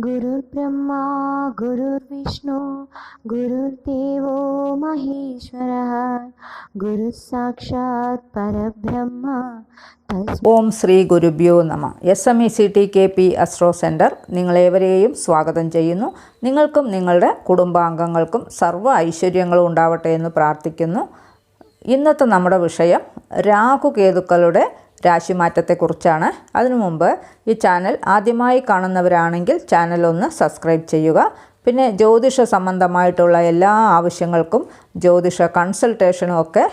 गुरुर्ब्रह्मा गुरुर्विष्णु गुरुर्देवो महेश्वरः गुरुः साक्षात् परब्रह्म तस्मै ഓം ശ്രീ ഗുരുഭ്യോ നമ S M E C T K P astro centre നിങ്ങളേവരെയും സ്വാഗതം ചെയ്യുന്നു നിങ്ങൾക്കും നിങ്ങളുടെ കുടുംബാംഗങ്ങൾക്കും സർവ്വ ഐശ്വര്യങ്ങളും ഉണ്ടാവട്ടെ എന്ന് പ്രാർത്ഥിക്കുന്നു ഇന്നത്തെ നമ്മുടെ വിഷയം രാഹുകേതുക്കളുടെ രാശിമാറ്റത്തെക്കുറിച്ചാണ്. അതിനു മുമ്പ് ഈ ചാനൽ ആദ്യമായി കാണുന്നവരാണെങ്കിൽ ചാനൽ ഒന്ന് സബ്സ്ക്രൈബ് ചെയ്യുക. പിന്നെ ജ്യോതിഷ സംബന്ധമായിട്ടുള്ള എല്ലാ ആവശ്യങ്ങൾക്കും ജ്യോതിഷ കൺസൾട്ടേഷനും ഒക്കെ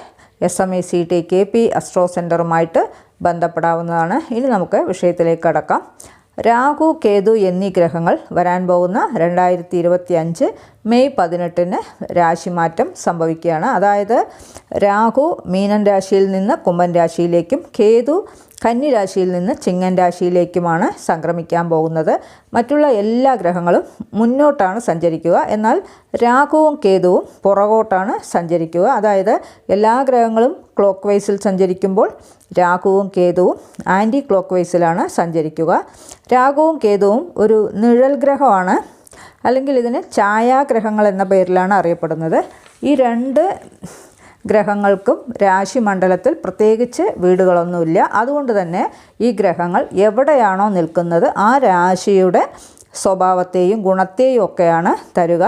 S M E C T K P astro സെന്ററുമായിട്ട് ബന്ധപ്പെടാവുന്നതാണ്. ഇനി നമുക്ക് വിഷയത്തിലേക്ക് കടക്കാം. രാഹു കേതു എന്നീ ഗ്രഹങ്ങൾ വരാൻ പോകുന്ന രണ്ടായിരത്തി ഇരുപത്തി അഞ്ച് മെയ് പതിനെട്ടിന് രാശിമാറ്റം സംഭവിക്കുകയാണ്. അതായത് രാഹു മീനൻ രാശിയിൽ നിന്ന് കുംഭൻ രാശിയിലേക്കും കേതു കന്നി രാശിയിൽ നിന്ന് ചിങ്ങൻ രാശിയിലേക്കുമാണ് സംക്രമിക്കാൻ പോകുന്നത്. മറ്റുള്ള എല്ലാ ഗ്രഹങ്ങളും മുന്നോട്ടാണ് സഞ്ചരിക്കുക. എന്നാൽ രാഹുവും കേതുവും പുറകോട്ടാണ് സഞ്ചരിക്കുക. അതായത് എല്ലാ ഗ്രഹങ്ങളും ക്ലോക്ക് വൈസിൽ സഞ്ചരിക്കുമ്പോൾ രാഹുവും കേതുവും ആന്റി ക്ലോക്ക് വൈസിലാണ് സഞ്ചരിക്കുക. രാഹുവും കേതുവും ഒരു നിഴൽ ഗ്രഹമാണ്. അല്ലെങ്കിൽ ഇതിന് ഛായാഗ്രഹങ്ങൾ എന്ന പേരിലാണ് അറിയപ്പെടുന്നത്. ഈ രണ്ട് ഗ്രഹങ്ങൾക്കും രാശിമണ്ഡലത്തിൽ പ്രത്യേകിച്ച് വീടുകളൊന്നുമില്ല. അതുകൊണ്ട് തന്നെ ഈ ഗ്രഹങ്ങൾ എവിടെയാണോ നിൽക്കുന്നത് ആ രാശിയുടെ സ്വഭാവത്തെയും ഗുണത്തെയും ഒക്കെയാണ് തരുക.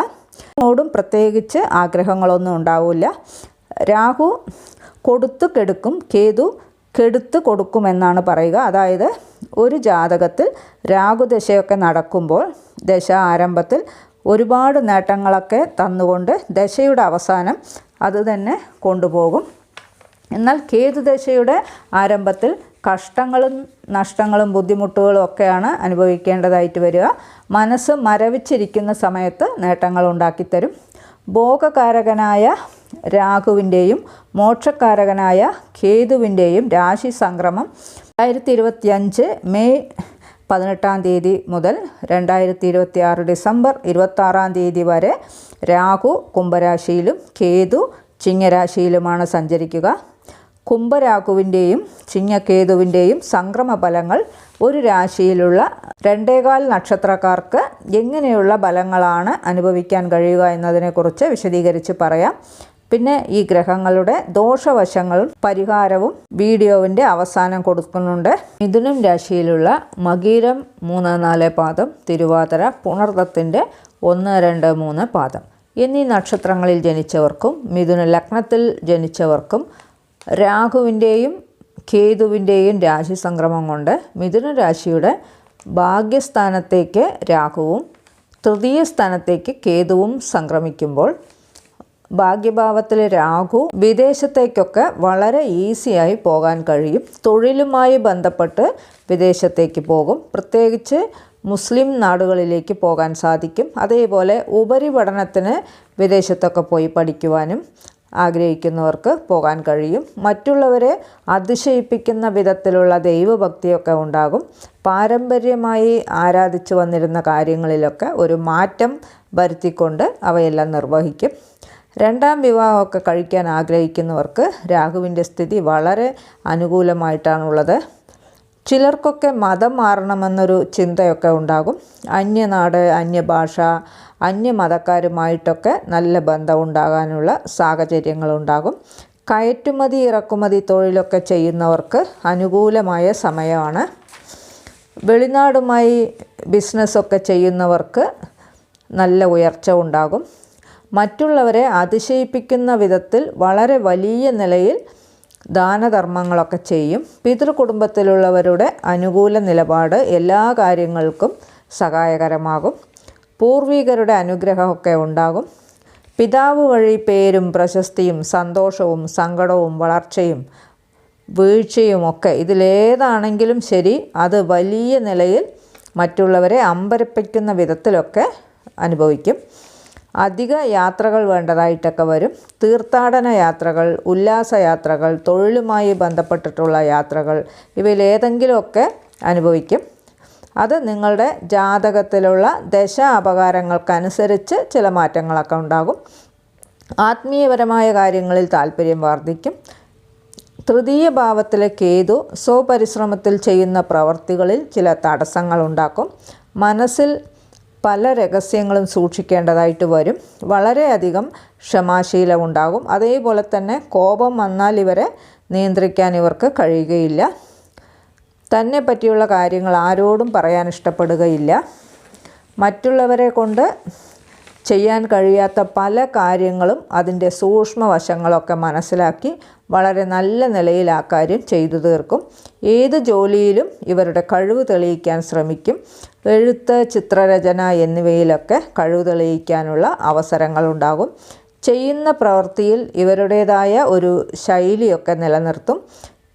ഓടും പ്രത്യേകിച്ച് ആഗ്രഹങ്ങളൊന്നും ഉണ്ടാവില്ല. രാഹു കൊടുത്തു കെടുക്കും. കേതു കെടുത്ത് കൊടുക്കുമെന്നാണ് പറയുക. അതായത് ഒരു ജാതകത്തിൽ രാഹുദശയൊക്കെ നടക്കുമ്പോൾ ദശ ആരംഭത്തിൽ ഒരുപാട് നേട്ടങ്ങളൊക്കെ തന്നുകൊണ്ട് ദശയുടെ അവസാനം അത് തന്നെ കൊണ്ടുപോകും. എന്നാൽ കേതുദശയുടെ ആരംഭത്തിൽ കഷ്ടങ്ങളും നഷ്ടങ്ങളും ബുദ്ധിമുട്ടുകളും ഒക്കെയാണ് അനുഭവിക്കേണ്ടതായിട്ട് വരിക. മനസ്സ് മരവിച്ചിരിക്കുന്ന സമയത്ത് നേട്ടങ്ങൾ ഉണ്ടാക്കിത്തരും. ഭോഗകാരകനായ രാഹുവിന്റെയും മോക്ഷക്കാരകനായ കേതുവിന്റെയും രാശി സംക്രമം രണ്ടായിരത്തി ഇരുപത്തിയഞ്ച് മെയ് പതിനെട്ടാം തീയതി മുതൽ രണ്ടായിരത്തി ഇരുപത്തി ആറ് ഡിസംബർ ഇരുപത്താറാം തീയതി വരെ രാഹു കുംഭരാശിയിലും കേതു ചിങ്ങരാശിയിലുമാണ് സഞ്ചരിക്കുക. കുംഭരാഹുവിന്റെയും ചിങ്ങക്കേതുവിന്റെയും സംക്രമ ഫലങ്ങൾ ഒരു രാശിയിലുള്ള രണ്ടേകാൽ നക്ഷത്രക്കാർക്ക് എങ്ങനെയുള്ള ഫലങ്ങളാണ് അനുഭവിക്കാൻ കഴിയുക എന്നതിനെക്കുറിച്ച് വിശദീകരിച്ച് പറയാം. പിന്നെ ഈ ഗ്രഹങ്ങളുടെ ദോഷവശങ്ങളും പരിഹാരവും വീഡിയോവിന്റെ അവസാനം കൊടുക്കുന്നുണ്ട്. മിഥുനം രാശിയിലുള്ള മകീരം മൂന്ന് നാല് പാദം തിരുവാതിര പുണർദത്തിന്റെ ഒന്ന് രണ്ട് മൂന്ന് പാദം. എന്നീ നക്ഷത്രങ്ങളിൽ ജനിച്ചവർക്കും മിഥുന ലഗ്നത്തിൽ ജനിച്ചവർക്കും രാഹുവിന്റെയും കേതുവിന്റെയും രാശി സംക്രമം കൊണ്ട് മിഥുന രാശിയുടെ ഭാഗ്യസ്ഥാനത്തേക്ക് രാഹുവും തൃതീയ സ്ഥാനത്തേക്ക് കേതുവും സംക്രമിക്കുമ്പോൾ ഭാഗ്യഭാവത്തിലെ രാഹു വിദേശത്തേക്കൊക്കെ വളരെ ഈസിയായി പോകാൻ കഴിയും. തൊഴിലുമായി ബന്ധപ്പെട്ട് വിദേശത്തേക്ക് പോകും. പ്രത്യേകിച്ച് മുസ്ലിം നാടുകളിലേക്ക് പോകാൻ സാധിക്കും. അതേപോലെ ഉപരിപഠനത്തിന് വിദേശത്തൊക്കെ പോയി പഠിക്കുവാനും ആഗ്രഹിക്കുന്നവർക്ക് പോകാൻ കഴിയും. മറ്റുള്ളവരെ അതിശയിപ്പിക്കുന്ന വിധത്തിലുള്ള ദൈവഭക്തിയൊക്കെ ഉണ്ടാകും. പാരമ്പര്യമായി ആരാധിച്ചു വന്നിരുന്ന കാര്യങ്ങളിലൊക്കെ ഒരു മാറ്റം വരുത്തിക്കൊണ്ട് അവയെല്ലാം നിർവഹിക്കും. രണ്ടാം വിവാഹമൊക്കെ കഴിക്കാൻ ആഗ്രഹിക്കുന്നവർക്ക് രാഹുവിന്റെ സ്ഥിതി വളരെ അനുകൂലമായിട്ടാണുള്ളത്. ചിലർക്കൊക്കെ മതം മാറണമെന്നൊരു ചിന്തയൊക്കെ ഉണ്ടാകും. അന്യനാട് അന്യഭാഷ അന്യമതക്കാരുമായിട്ടൊക്കെ നല്ല ബന്ധം ഉണ്ടാകാനുള്ള സാഹചര്യങ്ങളുണ്ടാകും. കയറ്റുമതി ഇറക്കുമതി തൊഴിലൊക്കെ ചെയ്യുന്നവർക്ക് അനുകൂലമായ സമയമാണ്. വെളിനാടുമായി ബിസിനസ്സൊക്കെ ചെയ്യുന്നവർക്ക് നല്ല ഉയർച്ച ഉണ്ടാകും. മറ്റുള്ളവരെ അതിശയിപ്പിക്കുന്ന വിധത്തിൽ വളരെ വലിയ നിലയിൽ ദാനധർമ്മങ്ങളൊക്കെ ചെയ്യും. പിതൃകുടുംബത്തിലുള്ളവരുടെ അനുകൂല നിലപാട് എല്ലാ കാര്യങ്ങൾക്കും സഹായകരമാകും. പൂർവികരുടെ അനുഗ്രഹമൊക്കെ ഉണ്ടാകും. പിതാവ് വഴി പേരും പ്രശസ്തിയും സന്തോഷവും സങ്കടവും വളർച്ചയും വീഴ്ചയുമൊക്കെ ഇതിലേതാണെങ്കിലും ശരി അത് വലിയ നിലയിൽ മറ്റുള്ളവരെ അമ്പരപ്പിക്കുന്ന വിധത്തിലൊക്കെ അനുഭവിക്കും. അധിക യാത്രകൾ വേണ്ടതായിട്ടൊക്കെ വരും. തീർത്ഥാടന യാത്രകൾ ഉല്ലാസ യാത്രകൾ തൊഴിലുമായി ബന്ധപ്പെട്ടിട്ടുള്ള യാത്രകൾ ഇവയിലേതെങ്കിലുമൊക്കെ അനുഭവിക്കും. അത് നിങ്ങളുടെ ജാതകത്തിലുള്ള ദശ അപകാരങ്ങൾക്കനുസരിച്ച് ചില മാറ്റങ്ങളൊക്കെ ഉണ്ടാകും. ആത്മീയപരമായ കാര്യങ്ങളിൽ താല്പര്യം വർദ്ധിക്കും. തൃതീയ ഭാവത്തിലെ കേതു സ്വപരിശ്രമത്തിൽ ചെയ്യുന്ന പ്രവർത്തികളിൽ ചില തടസ്സങ്ങൾ ഉണ്ടാക്കും. മനസ്സിൽ പല രഹസ്യങ്ങളും സൂക്ഷിക്കേണ്ടതായിട്ട് വരും. വളരെയധികം ക്ഷമാശീലം ഉണ്ടാകും. അതേപോലെ തന്നെ കോപം വന്നാൽ ഇവരെ നിയന്ത്രിക്കാൻ ഇവർക്ക് കഴിയുകയില്ല. തന്നെ പറ്റിയുള്ള കാര്യങ്ങൾ ആരോടും പറയാൻ ഇഷ്ടപ്പെടുകയില്ല. മറ്റുള്ളവരെ കൊണ്ട് ചെയ്യാൻ കഴിയാത്ത പല കാര്യങ്ങളും അതിന്റെ സൂക്ഷ്മവശങ്ങളൊക്കെ മനസ്സിലാക്കി വളരെ നല്ല നിലയിൽ ആ കാര്യം ചെയ്തു തീർക്കും. ഏത് ജോലിയിലും ഇവരുടെ കഴിവ് തെളിയിക്കാൻ ശ്രമിക്കും. എഴുത്ത് ചിത്രരചന എന്നിവയിലൊക്കെ കഴിവ് തെളിയിക്കാനുള്ള അവസരങ്ങളുണ്ടാകും. ചെയ്യുന്ന പ്രവൃത്തിയിൽ ഇവരുടേതായ ഒരു ശൈലിയൊക്കെ നിലനിർത്തും.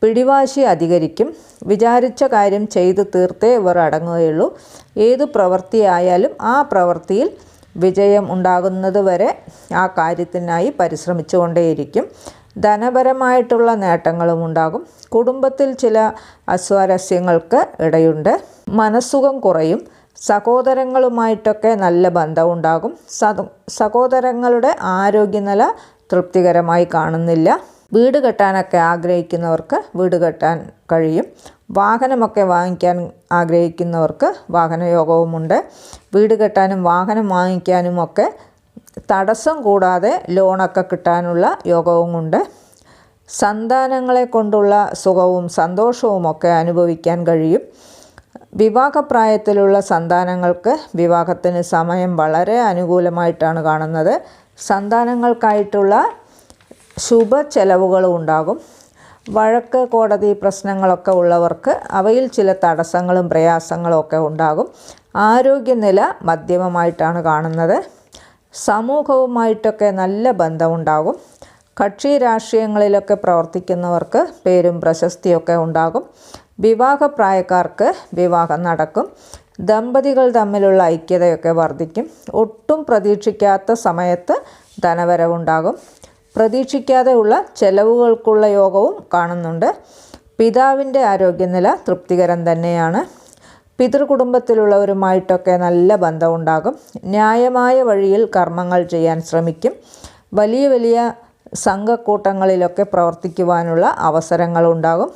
പിടിവാശി അധികരിക്കും. വിചാരിച്ച കാര്യം ചെയ്തു തീർത്തേ ഇവർ അടങ്ങുകയുള്ളൂ. ഏത് പ്രവൃത്തിയായാലും ആ പ്രവൃത്തിയിൽ വിജയം ഉണ്ടാകുന്നത് വരെ ആ കാര്യത്തിനായി പരിശ്രമിച്ചുകൊണ്ടേയിരിക്കും. ധനപരമായിട്ടുള്ള നേട്ടങ്ങളും ഉണ്ടാകും. കുടുംബത്തിൽ ചില അസ്വാരസ്യങ്ങൾക്ക് ഇടയുണ്ട്. മനസ്സുഖം കുറയും. സഹോദരങ്ങളുമായിട്ടൊക്കെ നല്ല ബന്ധമുണ്ടാകും സഹോദരങ്ങളുടെ ആരോഗ്യനില തൃപ്തികരമായി കാണുന്നില്ല. വീട് കെട്ടാനൊക്കെ ആഗ്രഹിക്കുന്നവർക്ക് വീട് കെട്ടാൻ കഴിയും. വാഹനമൊക്കെ വാങ്ങിക്കാൻ ആഗ്രഹിക്കുന്നവർക്ക് വാഹനയോഗവുമുണ്ട്. വീട് കെട്ടാനും വാഹനം വാങ്ങിക്കാനും ഒക്കെ തടസ്സം കൂടാതെ ലോണൊക്കെ കിട്ടാനുള്ള യോഗവുമുണ്ട്. സന്താനങ്ങളെ കൊണ്ടുള്ള സുഖവും സന്തോഷവും ഒക്കെ അനുഭവിക്കാൻ കഴിയും. വിവാഹപ്രായത്തിലുള്ള സന്താനങ്ങൾക്ക് വിവാഹത്തിന് സമയം വളരെ അനുകൂലമായിട്ടാണ് കാണുന്നത്. സന്താനങ്ങൾക്കായിട്ടുള്ള ശുഭ ചെലവുകളും ഉണ്ടാകും വഴക്ക് കോടതി പ്രശ്നങ്ങളൊക്കെ ഉള്ളവർക്ക് അവയിൽ ചില തടസ്സങ്ങളും പ്രയാസങ്ങളും ഒക്കെ ഉണ്ടാകും. ആരോഗ്യനില മധ്യമമായിട്ടാണ് കാണുന്നത്. സമൂഹവുമായിട്ടൊക്കെ നല്ല ബന്ധമുണ്ടാകും. കക്ഷി രാഷ്ട്രീയങ്ങളിലൊക്കെ പ്രവർത്തിക്കുന്നവർക്ക് പേരും പ്രശസ്തിയൊക്കെ ഉണ്ടാകും. വിവാഹപ്രായക്കാർക്ക് വിവാഹം നടക്കും. ദമ്പതികൾ തമ്മിലുള്ള ഐക്യതയൊക്കെ വർദ്ധിക്കും. ഒട്ടും പ്രതീക്ഷിക്കാത്ത സമയത്ത് ധനവരവുണ്ടാകും. പ്രതീക്ഷിക്കാതെയുള്ള ചെലവുകൾക്കുള്ള യോഗവും കാണുന്നുണ്ട്. പിതാവിന്റെ ആരോഗ്യനില തൃപ്തികരം തന്നെയാണ്. പിതൃകുടുംബത്തിലുള്ളവരുമായിട്ടൊക്കെ നല്ല ബന്ധമുണ്ടാകും. ന്യായമായ വഴിയിൽ കർമ്മങ്ങൾ ചെയ്യാൻ ശ്രമിക്കും. വലിയ വലിയ സംഘക്കൂട്ടങ്ങളിലൊക്കെ പ്രവർത്തിക്കുവാനുള്ള അവസരങ്ങളുണ്ടാകും.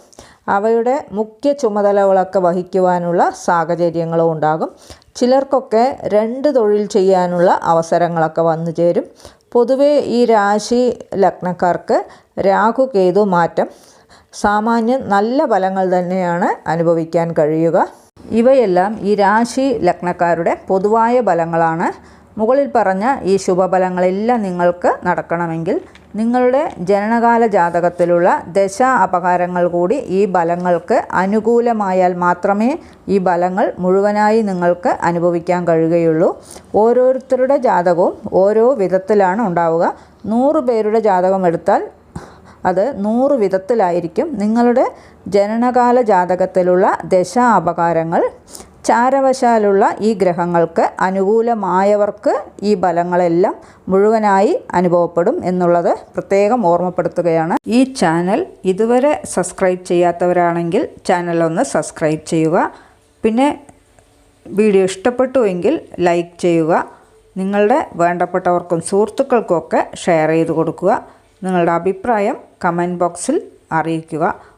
അവയുടെ മുഖ്യ ചുമതലകളൊക്കെ വഹിക്കുവാനുള്ള സാഹചര്യങ്ങളും ഉണ്ടാകും. ചിലർക്കൊക്കെ രണ്ട് തൊഴിൽ ചെയ്യാനുള്ള അവസരങ്ങളൊക്കെ വന്നു ചേരും പൊതുവേ ഈ രാശി ലഗ്നക്കാർക്ക് രാഹു കേതു മാറ്റം സാമാന്യം നല്ല ഫലങ്ങൾ തന്നെയാണ് അനുഭവിക്കാൻ കഴിയുക. ഇവയെല്ലാം ഈ രാശി ലഗ്നക്കാരുടെ പൊതുവായ ഫലങ്ങളാണ്. മുകളിൽ പറഞ്ഞ ഈ ശുഭഫലങ്ങളെല്ലാം നിങ്ങൾക്ക് നടക്കണമെങ്കിൽ നിങ്ങളുടെ ജനനകാല ജാതകത്തിലുള്ള ദശ അപകാരങ്ങൾ കൂടി ഈ ബലങ്ങൾക്ക് അനുകൂലമായാൽ മാത്രമേ ഈ ബലങ്ങൾ മുഴുവനായി നിങ്ങൾക്ക് അനുഭവിക്കാൻ കഴിയുകയുള്ളൂ. ഓരോരുത്തരുടെ ജാതകവും ഓരോ വിധത്തിലാണ് ഉണ്ടാവുക. നൂറ് പേരുടെ ജാതകം എടുത്താൽ അത് നൂറ് വിധത്തിലായിരിക്കും. നിങ്ങളുടെ ജനനകാല ജാതകത്തിലുള്ള ദശ അപകാരങ്ങൾ ചാരവശാലുള്ള ഈ ഗ്രഹങ്ങൾക്ക് അനുകൂലമായവർക്ക് ഈ ഫലങ്ങളെല്ലാം മുഴുവനായി അനുഭവപ്പെടും എന്നുള്ളത് പ്രത്യേകം ഓർമ്മപ്പെടുത്തുകയാണ്. ഈ ചാനൽ ഇതുവരെ സബ്സ്ക്രൈബ് ചെയ്യാത്തവരാണെങ്കിൽ ചാനൽ ഒന്ന് സബ്സ്ക്രൈബ് ചെയ്യുക. പിന്നെ വീഡിയോ ഇഷ്ടപ്പെട്ടുവെങ്കിൽ ലൈക്ക് ചെയ്യുക. നിങ്ങളുടെ വേണ്ടപ്പെട്ടവർക്കും സുഹൃത്തുക്കൾക്കുമൊക്കെ ഷെയർ ചെയ്ത് കൊടുക്കുക. നിങ്ങളുടെ അഭിപ്രായം കമന്റ് ബോക്സിൽ അറിയിക്കുക.